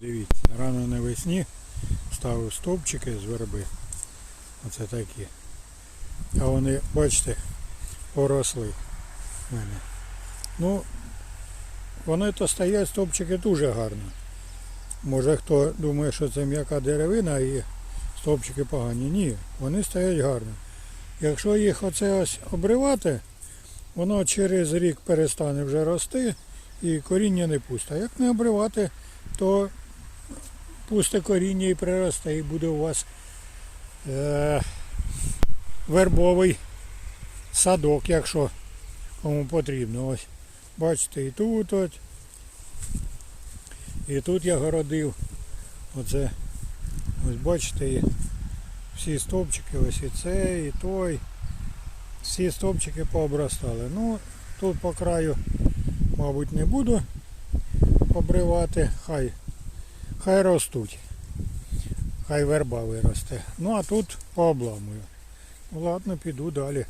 Дивіться, рано навесні ставив стовпчики з верби. Оце такі. А вони, бачите, поросли в мене. Ну, вони то стоять стовпчики дуже гарно. Може хто думає, що це м'яка деревина і стовпчики погані. Ні, вони стоять гарно. Якщо їх оце ось обривати, воно через рік перестане вже рости і коріння не пусте. А Як не обривати, то пусте коріння і приросте, і буде у вас е, вербовий садок, якщо кому потрібно. Ось бачите, і тут от, і тут я городив. Оце, ось бачите, і всі стовпчики, ось і цей, і той. Всі стовпчики пообростали. Ну, тут по краю, мабуть, не буду обривати, хай Хай ростуть. Хай верба виросте. Ну а тут пообламую. Ну ладно, піду далі.